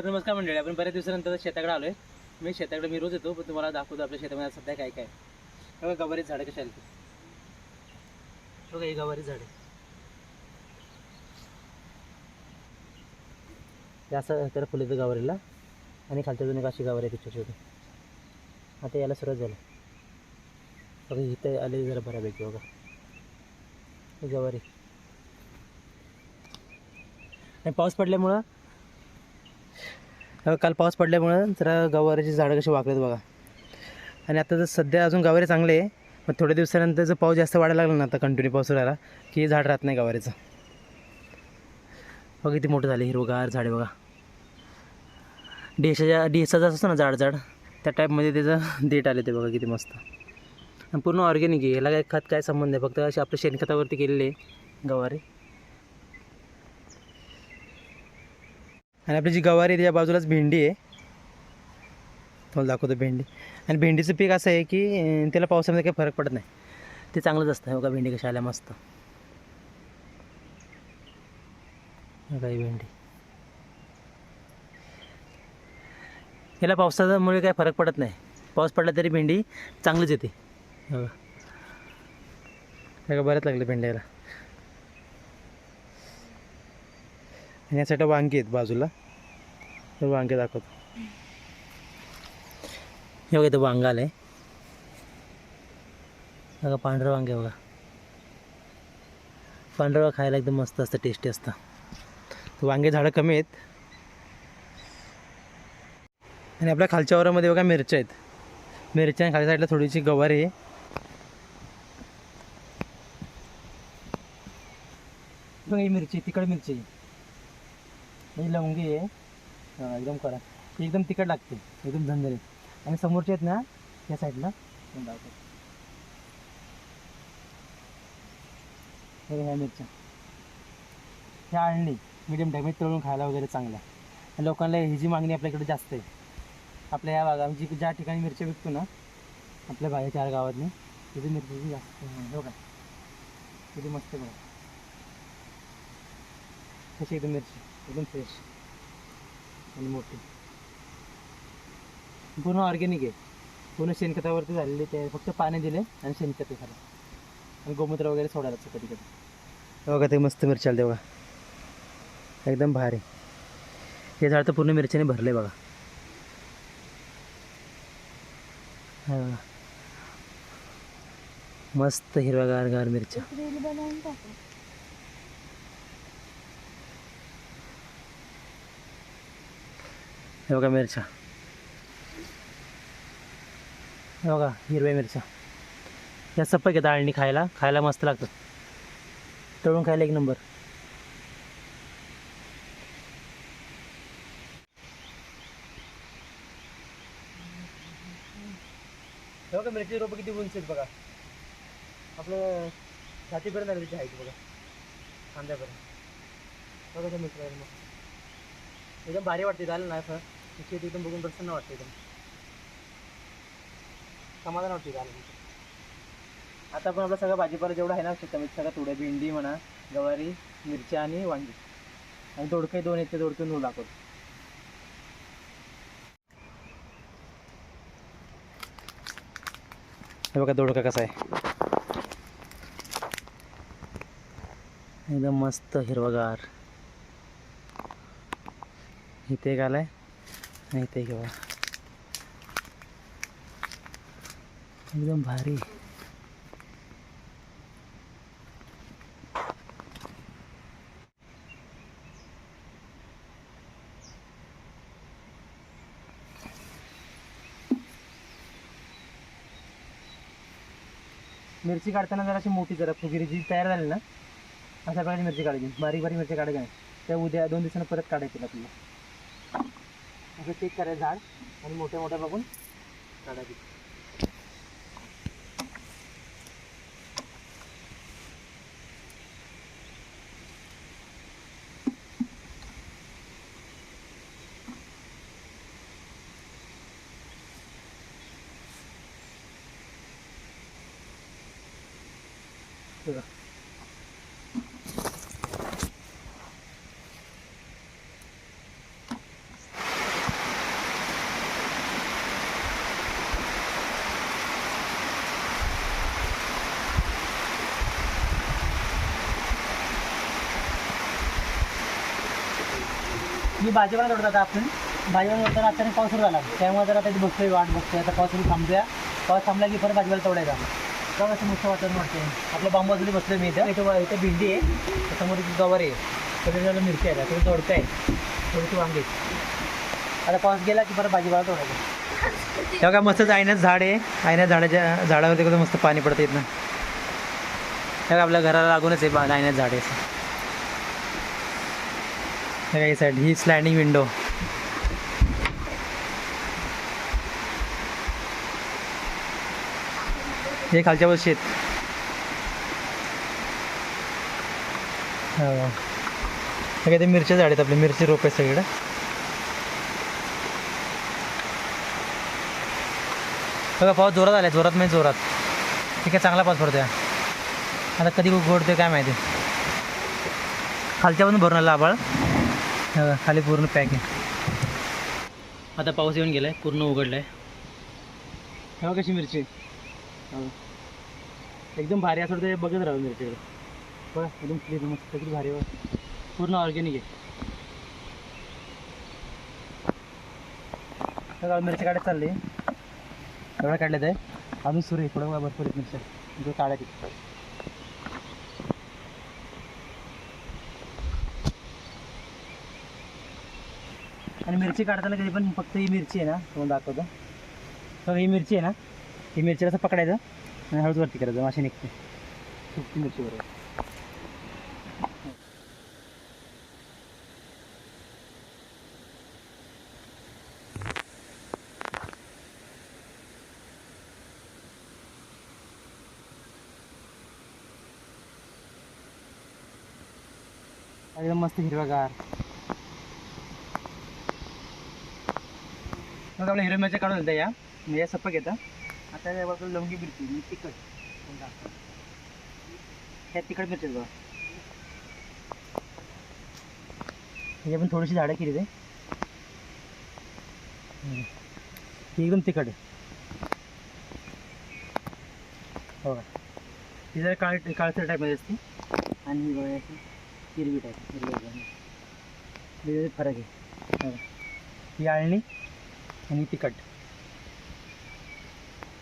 तर नमस्कार मंडळी आपण बऱ्याच दिवसानंतर शेताकडे आलोय. मी शेताकडे मी रोज येतो पण तुम्हाला दाखवतो आपल्या शेतामध्ये सध्या काय काय बघा गवारी झाडं कशी आली. बघा ही गवारी झाडे. हे असं त्याला येतं गवारीला आणि खालच्या जुने अशी गावारी आहे छोटी छोटी आता याला सुरुवात झालं. बघा इथं आले जरा बऱ्यापैकी बघा. ही गवारी. आणि पाऊस पडल्यामुळं काल पाऊस पडल्यामुळं जरा गवारीची झाडं कशी वाकलेत बघा. आणि आता जर सध्या अजून गवारी चांगले आहे पण थोड्या दिवसानंतर जर पाऊस जास्त वाढायला लागला ना आता कंटिन्यू पाऊस राहिला की झाड राहत नाही गवारीचं. बघा किती मोठं झाले हिरवगार झाडे बघा. डेसाच्या डेसाचं असतं ना झाड झाड त्या टाईपमध्ये त्याचं देठ आले ते बघा किती मस्त. आणि पूर्ण ऑर्गॅनिक आहे याला काय खत काय संबंध आहे फक्त असे आपल्या शेणखतावरती केलेले आहे गवारी. आणि आपली जी गवारी आहे त्याच्या बाजूलाच भेंडी आहे. तुम्हाला दाखवतो भेंडी. आणि भेंडीचं पीक असं आहे की त्याला पावसामध्ये काही फरक पडत नाही. ते चांगलंच असतं. बघा भेंडी कशा आल्या मस्त. काही भेंडी. याला पावसामुळे काही फरक पडत नाही. पाऊस पडला तरी भेंडी चांगलीच येते. बघा. बऱ्याच लागले भेंड्याला आणि या वांगी आहेत बाजूला. वांगे दाखवतो. हे बघा इथं वांगा आलं आहे बघा पांढरं वांगे बघा. पांढरं वांग खायला एकदम मस्त असतं टेस्टी असतं. वांगे झाडं कमी आहेत. आणि आपल्या खालच्या वावरामध्ये बघा मिरच्या आहेत. मिरच्या आणि खालच्या साईडला थोडीशी गवारी आहे. बघा ही मिरची तिखट मिरची आहे. ही लवंगी आहे. हां एकदम करा ती एकदम तिखट लागते एकदम झंझरीत आणि समोरचे आहेत ना या साईडला. ह्या मिरच्या. ह्या आणली मिडियम डॅमेज तळून खायला वगैरे चांगल्या आणि लोकांना ह्याची मागणी आपल्याकडे जास्त आहे. आपल्या या भागा जी ज्या ठिकाणी मिरच्या विकतो ना आपल्या बाहेर चार गावातनी तिथे मिरची जास्त हो का किती मस्त बघा. कशी एकदम मिरची? एकदम फ्रेश आणि मोठी. पूर्ण ऑर्गॅनिक आहे. पूर्ण शेणखतावरती झालेले ते फक्त पाणी दिले आणि शेणखत खरं आणि गोमूत्र वगैरे सोडायला कधी कधी बघा ते मस्त मिरची आली बघा. एकदम भारी. हे झाड तर पूर्ण मिरच्याने भरले बघा. हा बघा. मस्त हिरवागार गार मिरच्या. हे बघा मिरच्या. हे बघा हिरव्या मिरच्या. या सपक घेता आळणी खायला. खायला मस्त लागतात. तळून खायला एक नंबर. हे बघा मिरची रोपं किती उंच आहेत बघा. आपलं छातीपर्यंत आली आहे बघा. खांद्यापर्यंत बघा मिरची मग एकदम भारी वाटते झालं ना सर शेती एकदम बघून प्रसन्न वाटते एकदम समाधान वाटते झालं आता आपण आपला सगळा भाजीपाला जेवढा आहे ना शेतामध्ये सगळं थोडं भेंडी म्हणा गवारी मिरच्या आणि वांगी. आणि दोडके दोन येते दोडके नऊ दाखवतो हे बघा दोडका कसा आहे. एकदम मस्त हिरवगार. इथे एक आलाय. आणि तो बघा एकदम भारी। मिरची काढताना जरा अशी मोठी जरा फुगिरी जी तयार झाली ना, अशा प्रकारची मिरची काढायची. बारीक बारीक मिरची काढायची. नाही त्या उद्या दोन दिवसांनी परत काढायची आपल्याला. असं चेक करायचं झाड आणि मोठ्या मोठ्या बघून काढायची Yeah. मी भाजीपाला तोडत आता आपण. भाजीपाला तोडताना अचानक पाऊस सुरू झाला. त्यामुळे जर आता इथे बसतोय वाट बघतोय. आता पाऊस सुरू थांबूया. पाऊस थांबला की परत भाजीपाला तोडायचा. तेव्हा असं मस्त वातावरण वाटतंय. आपल्या बांबाजूला बसलोय मी इथं. इथं इथं भेंडी आहे. त्याच्यामुळे इथे गवार आहे. सगळे झालं मिरची आहे. तुम्ही तोडताय. थोडीशी वांगे आता पाऊस गेला की परत भाजीपाला तोडायचा. तेव्हा काय मस्त आयण्यात झाड आहे. आयण्यात झाडाच्या झाडावरती कसं मस्त पाणी पडतं इथनं. तेव्हा आपल्या घराला लागूनच आहे बा- आयण्यात झाड आहे. असं हे काही साईड ही स्लॅडिंग विंडो हे खालच्या वर शेत हो. काय ते मिरच्या झाड आहेत आपले मिरची रोप आहेत सगळीकडे. बघा पाऊस जोरात आलाय जोरात म्हणजे जोरात. ठीक आहे चांगला पाऊस पडतोय. आता कधी उघडतोय काय माहिती. खालच्यापासून भरून आला आबाळ खाली पूर्ण पॅक आहे. आता पाऊस येऊन गेलाय पूर्ण उघडलाय. तेव्हा कशी मिरची एकदम भारी असं ते बघत राहू मिरचीकडे. बघा एकदम क्लिअर मस्त किती भारी बघा पूर्ण ऑर्गॅनिक आहे. मिरची काढत चालली. एवढ्या काढल्यात आहे. अजून सुरू आहे. पुढं बघा भरपूर आहेत मिरच्या. काढायची मिरची काढताना कधी पण फक्त ही मिरची आहे ना तुम्हाला दाखवतो. तर ही मिरची आहे ना ही मिरची असं पकडायचं? आणि हळूच वरती करायचं माशी निघते. सुकी मिरची बरोबर. एकदम मस्त हिरवागार. मग आपल्या हिरव्या मिरच्या काढून देता या. म्हणजे या येतं आता या बाजूला लवंगी मिरची तिखट ह्या तिखट मिरची बघा. हे पण थोडीशी झाडं केली ते. हम्म. एकदम तिखट आहे. हो. का ती जरा काळ काळसर टाईपमध्ये असते. आणि ही बघा अशी हिरवी टाईप हिरवी फरक आहे. ही आळणी आणि तिखट.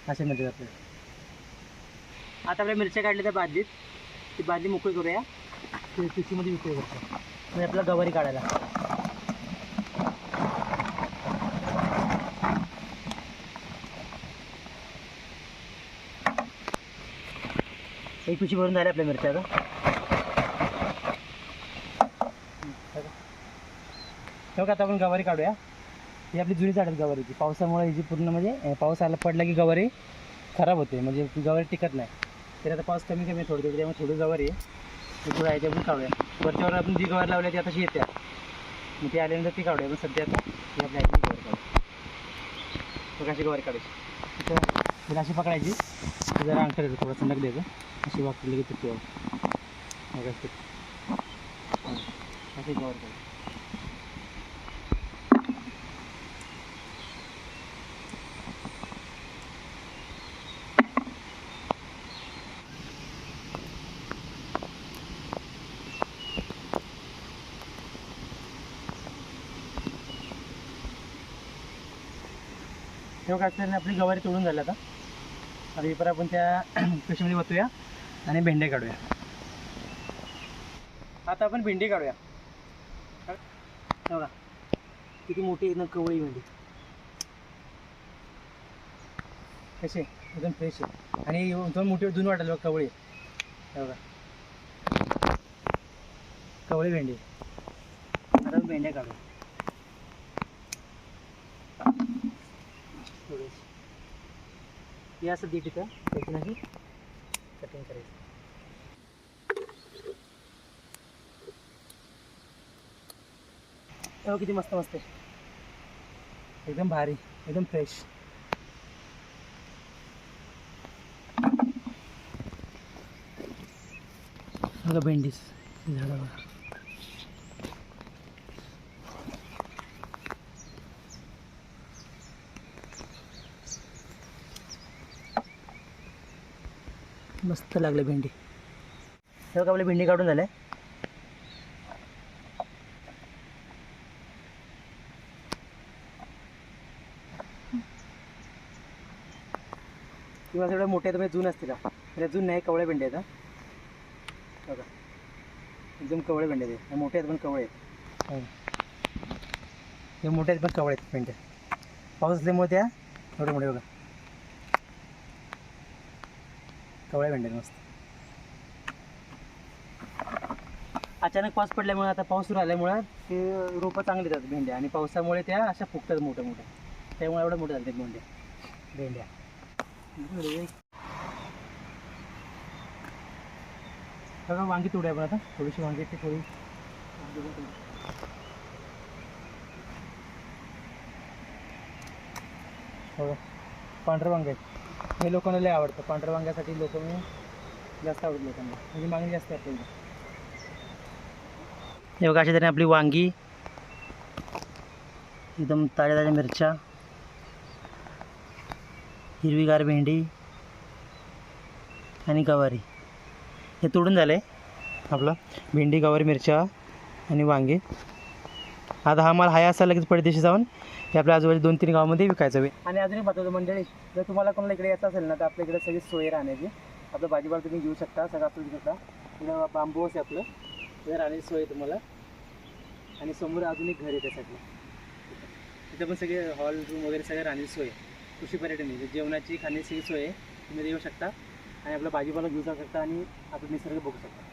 अशा मिरच्या आपल्या आता आपल्या मिरच्या काढल्या त्या भाजीत. ती भाजी मोकळी करूया. ती पिशीमध्ये विकळी करतो म्हणजे आपला गवारी काढायला. एक पिशी भरून झाल्या आपल्या मिरच्या आता आपण गवारी काढूया. ही आपली जुनी झाड आहेत गवारीची पावसामुळे हिची पूर्ण म्हणजे पाऊस आला पडला की गवारी खराब होते. म्हणजे गवारी टिकत नाही. तर आता पाऊस कमी कमी थोडी थोडी त्यामुळे थोडी गवारी आहे. थोडं आहे आपण काढूया. वरच्यावर आपण जी गवारी लावली ती आताशी येते. मग ती आल्यानंतर ती काढूया. पण सध्या आता ही आपल्या आईची गवारी काढू मग अशी गवारी काढायची. तर तिला अशी पकडायची. जरा अंतर येतं थोडंसं नक द्यायचं. अशी वाकली की तुटते मग अशी. गवारी काढू तेव्हा काय आपली गवारी तोडून झाली आता. आता ही आपण त्या पिशवीमध्ये बसूया आणि भेंडे काढूया. आता आपण भेंडी काढूया. बघा किती मोठी एकदम कवळी भेंडी. कशी आहे? एकदम फ्रेश आहे. आणि दोन मोठी दोन वाटेल बघा कवळी बघा. कवळी भेंडी आता भेंड्या काढूया थोडीशी हे असं दे तिथं त्याच्यानंही कटिंग करायचं. तेव्हा किती मस्त मस्त आहे. एकदम भारी एकदम फ्रेश बघा भेंडीस झाडावर. मस्त लागले भेंडी. हे बघा आपली भेंडी काढून झाल्या किंवा सगळ्या मोठ्या तुम्ही म्हणजे जून असतील. म्हणजे का जून नाही कवळे भेंडी आहेत बघा. एकदम कवळे भेंडे आहेत. मोठे आहेत पण कवळे आहेत. हे. मोठे आहेत पण कवळे आहेत हो. भेंड्या पाऊस असल्यामुळे त्या एवढे मोठे बघा. कवळे भेंडे आहेत मस्त. अचानक पाऊस पडल्यामुळे आता पाऊस सुरू आल्यामुळे ते रोपं चांगली येतात भेंड्या. आणि पावसामुळे त्या अशा फुगतात मोठ्या मोठ्या त्यामुळे एवढं मोठ्या झाल्या भेंड्या. भेंड्या. बघा वांगी तोडूया आपण आता. थोडीशी वांगी ती थोडी. पांढरं वांगे आहेत. हे लोकांना लय आवडतं. पांढऱ्या वांग्यासाठी लोक मी जास्त आवडत लोकांना. म्हणजे मागणी जास्त आहे आपल्याला. हे बघा अशा तऱ्हेने आपली वांगी. एकदम ताज्या ताज्या मिरच्या. हिरवीगार भेंडी. आणि गवारी. हे तोडून झालं आहे आपलं भेंडी गवारी मिरच्या आणि वांगी. आता हा माल हाय असा लगेच परदेशी जाऊन हे आपल्या आजूबाजू दोन तीन गावामध्ये विकायचं हवे आणि अजूनही बघतो मंडळी जर तुम्हाला कोणाला इकडे यायचं असेल ना तर आपल्या इकडे सगळी सोय राहण्याची. आपलं भाजीपाला तुम्ही घेऊ शकता सगळं आपलं घेऊ शकता इकडं बांबू आहे आपलं. इथे राहण्याची सोय आहे तुम्हाला. आणि समोर अजून एक घर आहे त्यासाठी. तिथं पण सगळे हॉल रूम वगैरे सगळं राहण्याची सोय कृषी पर्यटन आहे. जेवणाची खाण्याची सोय आहे. तुम्ही येऊ शकता. आणि आपला भाजीपाला घेऊ शकता आणि आपलं निसर्ग बघू शकता.